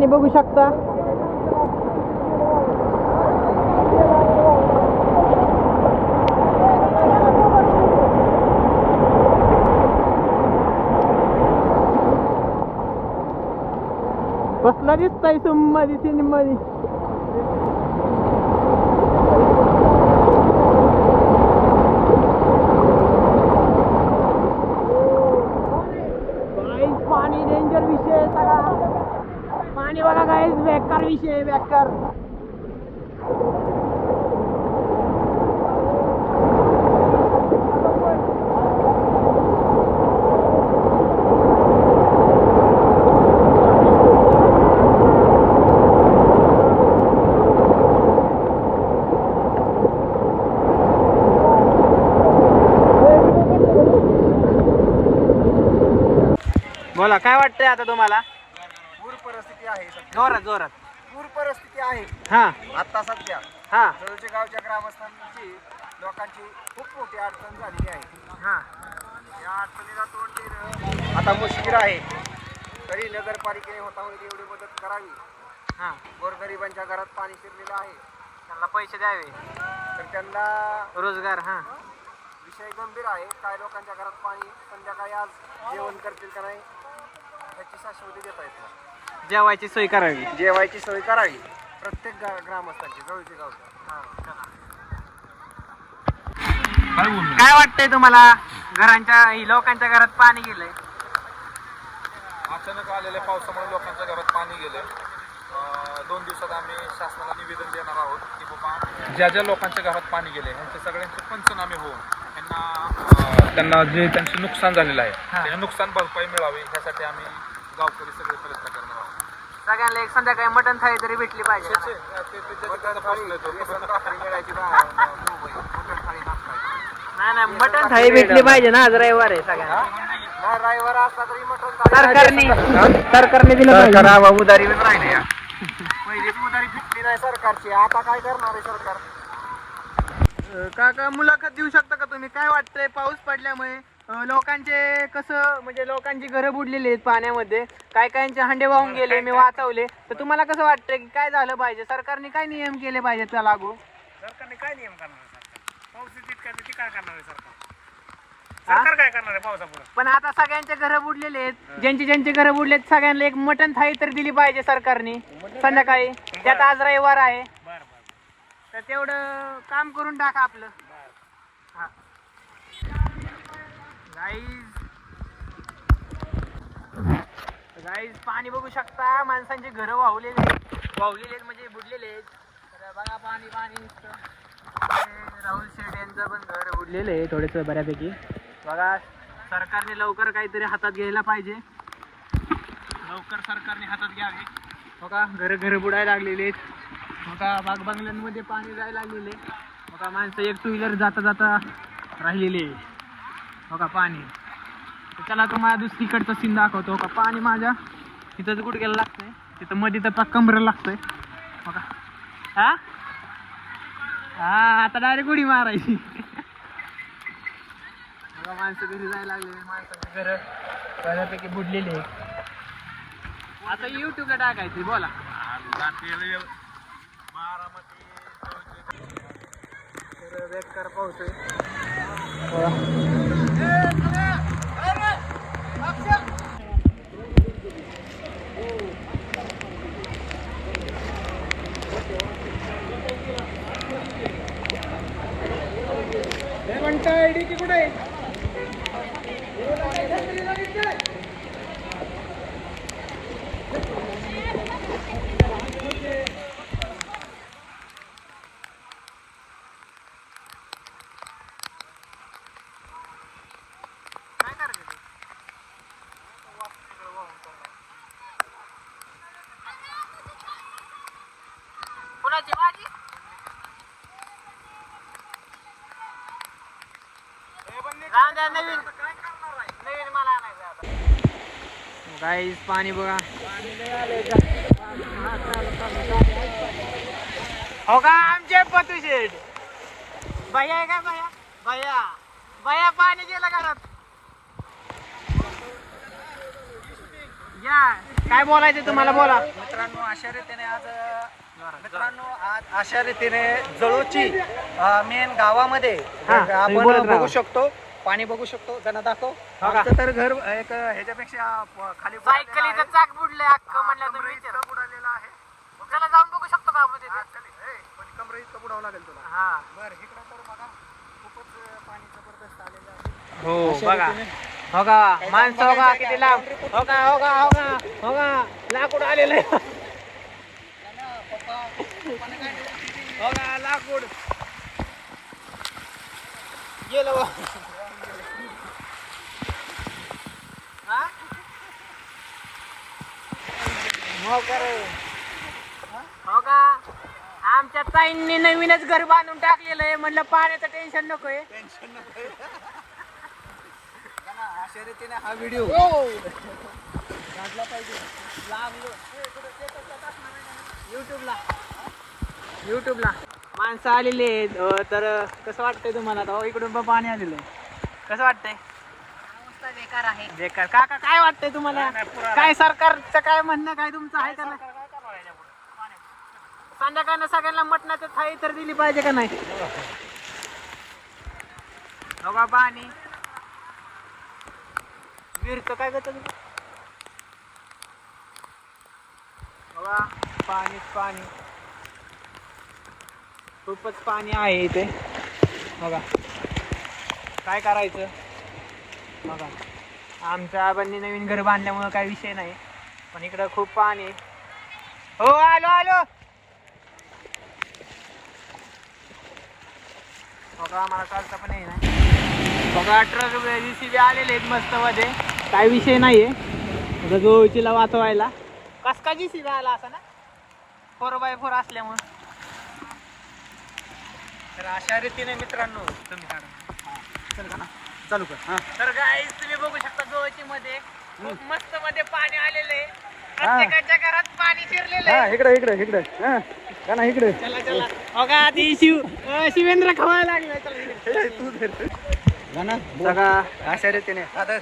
पाणी बघू शकता. कसला दिसताय सुम्मदी सिनेमदी गाईस पाणी डेंजर विषय आहे सगळा पाणी बघा गाईस बेकार विषय बेकार बोला काय वाटतंय आता तुम्हाला? पूर परिस्थिती आहे. जोरात जोरात. परिस्थिती आहे. हा. आता सध्या हा. जवळच्या गावच्या ग्रामस्थांची लोकांची खूप मोठी अडचण झालेली आहे. हा. या अडचणीला तोंड देणं आता मुश्किल आहे. तरी नगरपालिकेने होता होईल एवढी मदत करावी. हा. गोरगरिबांच्या घरात पाणी शिरलेलं आहे. त्यांना पैसे द्यावे. तर त्यांना रोजगार हा. विषय गंभीर आहे. काय लोकांच्या घरात पाणी संध्याकाळी आज जेवण करतील का नाही त्याची शाश्वती देता येत नाही. जेवायची सोय करावी. जेवायची सोय करावी. प्रत्येक गा- ग्रामस्थांची जवळच्या गावच्या काय वाटतंय तुम्हाला? घरांच्या ही लोकांच्या घरात पाणी गेलंय. अचानक आलेल्या पावसामुळे लोकांच्या घरात पाणी गेले दोन दिवसात आम्ही शासनाला निवेदन देणार आहोत की बाबा ज्या ज्या लोकांच्या घरात पाणी गेले यांच्या सगळ्यांचे पंचनामे होऊन त्यांना त्यांना जे त्यांचे नुकसान झालेलं आहे नुकसान भरपाई मिळावी ह्यासाठी आम्ही गावकरी सगळे प्रयत्न करणार आहोत. सगळ्यांना एक संध्याकाळी मटण थाळी तरी भेटली पाहिजे. नाही नाही मटण थाळी भेटली पाहिजे ना आज रविवार आहे सगळ्यांना. नाही रविवार असला तरी सरकारने सरकारने दिलं पाहिजे. करा उदारी राहिले पहिलीच उदारी फिटली नाही सरकारची. आता काय करणार आहे सरकार? काका मुलाखत देऊ शकता का तुम्ही? काय वाटतंय? पाऊस पडल्यामुळे लोकांचे कसं म्हणजे लोकांची घरं बुडलेली आहेत पाण्यामध्ये. काय कायांचे हांडे वाहून गेले मी वाचवले. तर तुम्हाला कसं वाटतंय की काय झालं पाहिजे? सरकारने काय नियम केले पाहिजे त्या लागू? सरकारने काय नियम करणार आहे सरकार? पाऊस तितका ती काय करणार आहे सरकार? सरकार काय करणार आहे पावसापुढे? पण आता सगळ्यांचे घरं बुडलेले आहेत. ज्यांचे ज्यांचे घरं बुडलेत सगळ्यांना एक मटण थाळी तर दिली पाहिजे सरकारने. संध्याकाळी. त्यात आज रविवार आहे. बरं बरं. तर तेवढं काम करून टाका आपलं हा गाईज गाईज पाणी बघू शकता माणसांचे घरं वाहलेले आहेत. वाहलेले आहेत म्हणजे बुडलेले आहेत. तर बघा पाणी पाणी. राहुल शेठ यांचं पण घर बुडलेलं आहे थोडंसं बऱ्यापैकी. बघा सरकारने लवकर काहीतरी हातात घ्यायला पाहिजे. लवकर सरकारने हातात घ्यावे. बघा घरं घरं बुडायला लागलेले आहेत. बघा बाग बंगल्यांमध्ये पाणी जायला लागलेले बघा माणसं एक टू व्हीलर जाता जाता राहिलेले आहे. बघा पाणी. तर त्याला तुम्हाला दुसरीकडचं सीन दाखवतो. का पाणी माझ्या. तिथं गुडघ्याला लागतंय? तिथं मध्ये तर कमरेला लागतंय. बघा हा? हा आता डायरेक्ट उडी मारायची. बघा माणसं घरी जायला लागलेली माणसांची घरं बऱ्यापैकी बुडलेली आहे आता युट्यूबला टाकायचे बोला. तर बेकार पाऊस आहे काय करायचं ते? कुणाची माझी जाऊ द्या, नवीन नवीन मला आणायचं आता. गाईस पाणी बघा. हो का आमचे पतू शेठ? भैया आहे का भैया? भैया. भैया पाणी गेलं घरात. या. काय बोलायचं तुम्हाला बोला. मित्रांनो अशा रीतीने आज मित्रांनो आज अशा रीतीने जळूची मेन गावामध्ये हा, आपण. बघू शकतो. पाणी बघू शकतो जरा दाखव. हो? आमचं तर घर एक ह्याच्यापेक्षा प- खाली बुडालेलं सायकलीचं आहे. चाक बुडलंय अख्खं म्हणलं तुम्ही कमरे विचारा. इतकं बुडालेलं आहे. चला जाऊन बघू शकतो का मध्ये हा, खाली. ए, पण कमरे इतकं बुडावं लागेल तुला. हा. बरं इकडं तर बघा खूपच अ, पाणी जबरदस्त आलेलं आहे. हो अशा बघा. रीतीने- हो का? माणसं हो का किती लांब. हो का हो का हो का हो का? लाकूड आलेलं आहे. हो का लाकूड? गेलं बा. मोकर. हो का आमच्या ताईंनी नवीनच घर बांधून टाकलेलं आहे. म्हणलं पाण्याचं टेन्शन नकोय. अशा रीतीने हा व्हिडिओ युट्यूबला युट्यूबला माणसं आलेली आहेत. तर कसं वाटतंय तुम्हाला? आता हो, इकडून पण पाणी आलेलं आहे. कसं वाटतंय? बेकार आहे. बेकार. काका काय वाटतंय तुम्हाला? काय सरकारचं काय म्हणणं काय तुमचं आहे का नाही? संध्याकाळनं सगळ्यांना मटणाचं थाळी तर दिली पाहिजे का नाही? हो का पाणी विरचं काय करतं बघा पाणीच पाणी. खूपच पाणी आहे इथे. बघा. काय करायचं? बघा. आमच्या आबांनी नवीन घर बांधल्यामुळं काही विषय नाही. पण इकडं खूप पाणी आहे. हो आलो आलो. बघा आम्हाला चालता पण आहे ना बघा ट्रक बी आलेले आहेत मस्त मध्ये. काय विषय नाहीये. आता जवळचीला वाचवायला. कस का जी सी आला असा ना? फोर बाय फोर असल्यामुळं. तर अशा रीतीने मित्रांनो तुम्ही काढा. चल का ना चालू कर. हा. तर गाईज तुम्ही बघू शकता मध्ये. खूप मस्त मध्ये पाणी आलेलं आहे. प्रत्येकाच्या घरात पाणी शिरलेलं आहे. इकडे इकडे इकडे. हा का इकडे. चला चला. बघा ती शिव अं, शिवेंद्र खवायला लागला. चला इकडे. गाणं बघा अशा रीतीने आता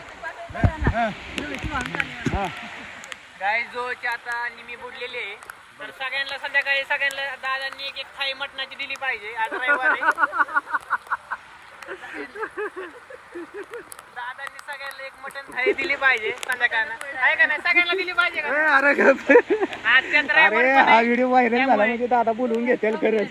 गाय जोची आता निमी बुडलेली आहे. तर सगळ्यांना संध्याकाळी सगळ्यांना दादांनी एक एक थाळी मटणाची दिली पाहिजे. आज रविवार आहे. दादांनी सगळ्यांना एक मटण थाळी दिली पाहिजे संध्याकाळनं. आहे का नाही? सगळ्यांना दिली पाहिजे का? अरे गप. हा. व्हिडिओ व्हायरल झाला म्हणजे दादा बोलवून घेतील खरंच.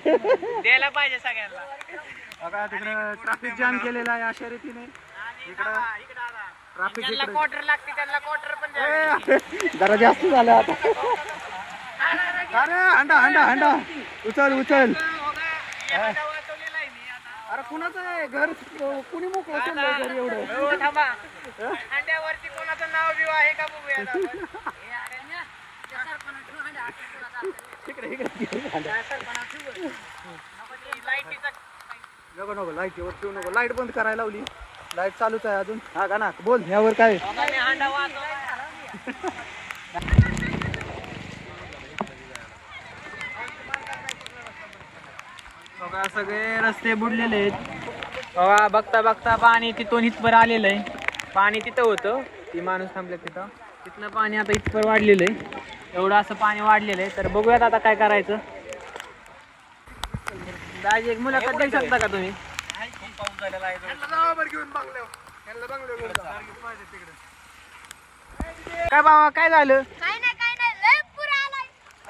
द्यायला पाहिजे सगळ्यांना. बघा तिकडं ट्रॅफिक जाम केलेला आहे अशा रीतीने. आणि इकडं- थांबा, इकडं ज्यांना. क्वार्टर लागते त्यांना क्वार्टर पण द्यावे. जरा जास्त झालं आता. अरे हंडा हंडा हंडा. उचल उचल. हो का? कुणाचं आहे? घर कुणी मोकळं सोडलंय घर एवढं? हो, थांबा. अंड्यावरती कोणाचं नाव बिव आहे का बघूया नको नको लाईटीवर ठेवू नको. लाइट बंद करायला लावली. लाइट चालूच आहे अजून. हा का ना? बोल. ह्यावर काय? बघा, सगळे रस्ते बुडलेले आहेत. बघा बघता बघता पाणी तिथून इथपर आलेलं आहे. पाणी तिथं होतं. ती माणूस थांबले तिथं. तिथनं पाणी आता इथपर वाढलेलं आहे. एवढं असं पाणी वाढलेलं आहे. तर बघूयात आता काय करायचं. दाजी एक मुलाखत देऊ शकता का तुम्ही? काय बाबा काय झालं?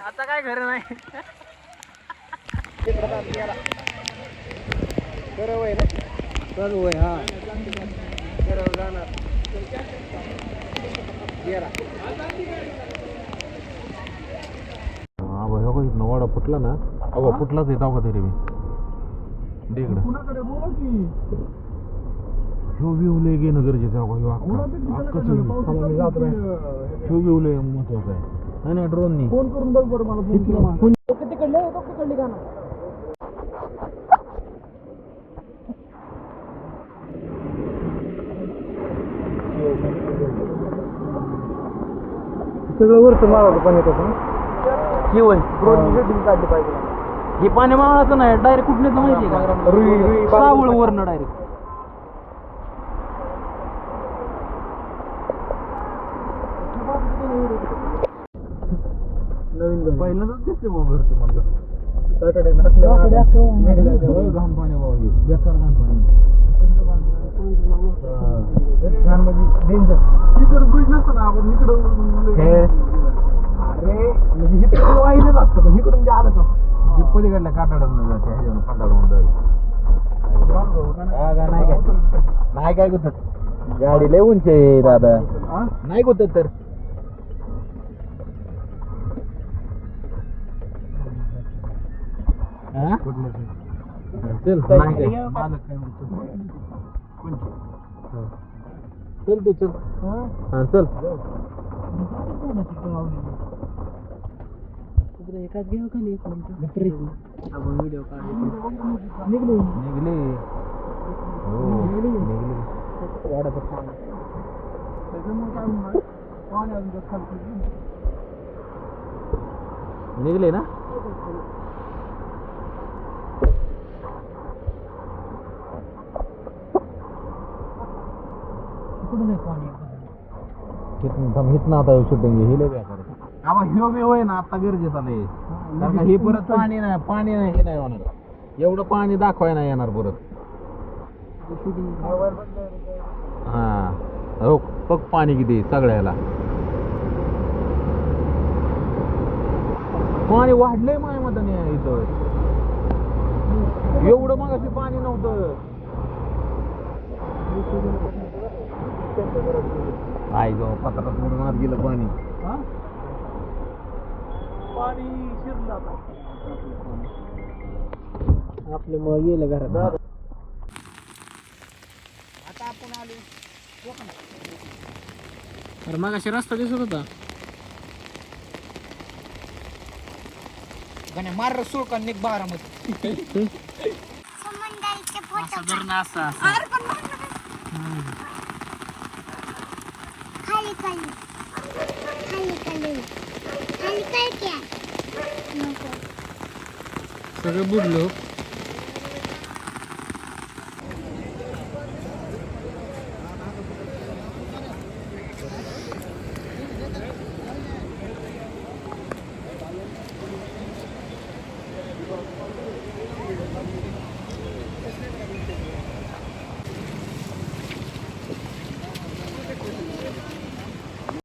आता काय खरं नाही. आहे ना आहे हा जाणार वाडा फुटला ना अगो फुटलाच येत का तरी मी इकडं ह्यो विवले घेणं गरजेचं आहे ह्यो अख्खा अख्खंच ह्यो व्ह्यू लय महत्त्वाचा आहे नाही ना ड्रोननी फोन करून बघ बरं मला फोन सगळं वरचं माळाचं पाणी येतं ही हेडिंग काढली पाहिजे हे. पाणी माळाचं नाही डायरेक्ट कुठलं माहिती आहे का? रुई रुई सावळ वरनं डायरेक्ट पहिल्यांदाच दिसते मग भरती मला. घाण पाणी बाबा हे. बेकार घाण पाणी छान म्हणजे डेंजर इकडं ब्रिज नसतं ना आपण इकडं अरे म्हणजे इकडं वाहिलेच असतं पण इकडून जे आलं तर पलीकडल्या काटाड्यानं जाते ह्याच्यावर खांदाडून जाईल. नाही काय? नाही काय गुतत गाडी लय उंच आहे दादा. नाही गुतत तर. चल चल तू चल हा चल एकाच घेऊ खाली आपण व्हिडिओ काढतो निघली हो निघली निघले ना? हिथनं थांब, हिथनं आता शूटिंग हे लय बेकार आहे. ह्यो बी होय ना आता गरजेचा नाही कारण का हे परत पाणी नाही पाणी नाही हे नाही होणार एवढं पाणी दाखवाय नाही येणार परत हा हो बघ पाणी किती सगळ्याला पाणी वाढलंय माय मताने इथं एवढं मग पाणी नव्हतं आई गो पत्रात म्हणून आत गेलं पाणी. आपले मग गेलं घरात. तर मग अशी रस्ता दिसत होता. मार सुळका निघ फोटो असा धरणं असा असा. खाली खाली खाली खाली खाली काय क्या नको सगळं बुडलो.